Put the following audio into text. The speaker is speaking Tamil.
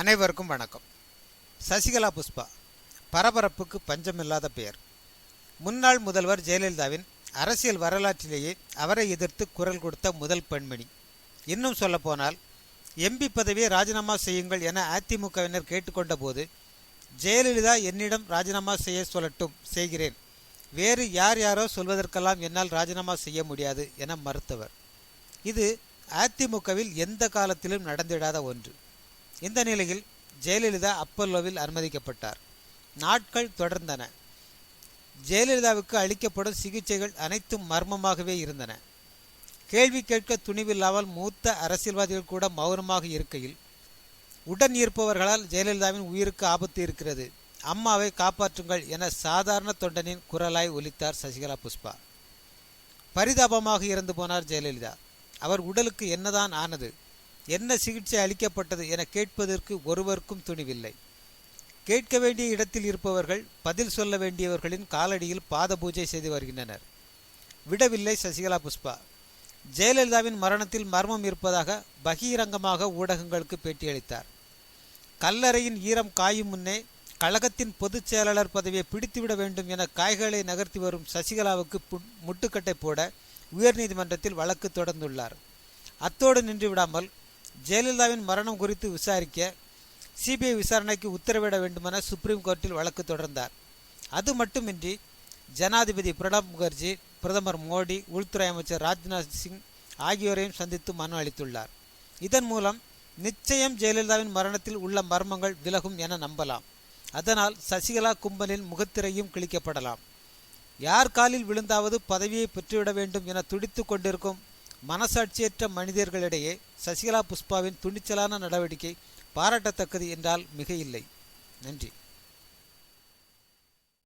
அனைவருக்கும் வணக்கம். சசிகலா புஷ்பா பரபரப்புக்கு பஞ்சமில்லாத பெயர். முன்னாள் முதல்வர் ஜெயலலிதாவின் அரசியல் வரலாற்றிலேயே அவரை எதிர்த்து குரல் கொடுத்த முதல் பெண்மணி. இன்னும் சொல்லப்போனால் எம்பி பதவியை ராஜினாமா செய்யுங்கள் என அதிமுகவினர் கேட்டுக்கொண்ட போது ஜெயலலிதா என்னிடம் ராஜினாமா செய்ய சொல்லட்டும் செய்கிறேன். வேறு யார் யாரோ சொல்வதற்கெல்லாம் என்னால் ராஜினாமா செய்ய முடியாது என மறுத்தவர். இது அதிமுகவில் எந்த காலத்திலும் நடந்திடாத ஒன்று. இந்த நிலையில் ஜெயலலிதா அப்பல்லோவில் அனுமதிக்கப்பட்டார். நாட்கள் தொடர்ந்தன. ஜெயலலிதாவுக்கு அளிக்கப்படும் சிகிச்சைகள் அனைத்தும் மர்மமாகவே இருந்தன. கேள்வி கேட்க துணிவில்லாமல் மூத்த அரசியல்வாதிகள் கூட மௌனமாக இருக்கையில் உடன் இருப்பவர்களால் ஜெயலலிதாவின் உயிருக்கு ஆபத்து இருக்கிறது. அம்மாவை காப்பாற்றுங்கள் என சாதாரண தொண்டனின் குரலாய் ஒலித்தார் சசிகலா புஷ்பா. பரிதாபமாக இறந்து போனார் ஜெயலலிதா. அவர் உடலுக்கு என்னதான் ஆனது? என்ன சிகிச்சை அளிக்கப்பட்டது என கேட்பதற்கு ஒருவருக்கும் துணிவில்லை. கேட்க வேண்டிய இடத்தில் இருப்பவர்கள் பதில் சொல்ல வேண்டியவர்களின் காலடியில் பாத பூஜை செய்து வருகின்றனர். விடவில்லை சசிகலா புஷ்பா. ஜெயலலிதாவின் மரணத்தில் மர்மம் இருப்பதாக பகிரங்கமாக ஊடகங்களுக்கு பேட்டியளித்தார். கல்லறையின் ஈரம் காயும் முன்னே கழகத்தின் பொதுச் செயலாளர் பதவியை பிடித்துவிட வேண்டும் என காய்களை நகர்த்தி வரும் சசிகலாவுக்கு முட்டுக்கட்டை போட உயர்நீதிமன்றத்தில் வழக்கு தொடர்ந்துள்ளார். அத்தோடு நின்று விடாமல் ஜெயலலிதாவின் மரணம் குறித்து விசாரிக்க சிபிஐ விசாரணைக்கு உத்தரவிட வேண்டுமென சுப்ரீம் கோர்ட்டில் வழக்கு தொடர்ந்தார். அது மட்டுமின்றி ஜனாதிபதி பிரணாப் முகர்ஜி பிரதமர் மோடி உள்துறை அமைச்சர் ராஜ்நாத் சிங் ஆகியோரையும் சந்தித்து மனு அளித்துள்ளார். இதன் மூலம் நிச்சயம் ஜெயலலிதாவின் மரணத்தில் உள்ள மர்மங்கள் விலகும் என நம்பலாம். அதனால் சசிகலா கும்பலின் முகத்திரையும் கிழிக்கப்படலாம். யார் காலில் விழுந்தாவது பதவியை பெற்றுவிட வேண்டும் என துடித்து கொண்டிருக்கும் மனசாட்சியற்ற மனிதர்களிடையே சசிகலா புஷ்பாவின் துணிச்சலான நடவடிக்கை பாராட்டத்தக்கது என்றால் மிக இல்லை நன்றி.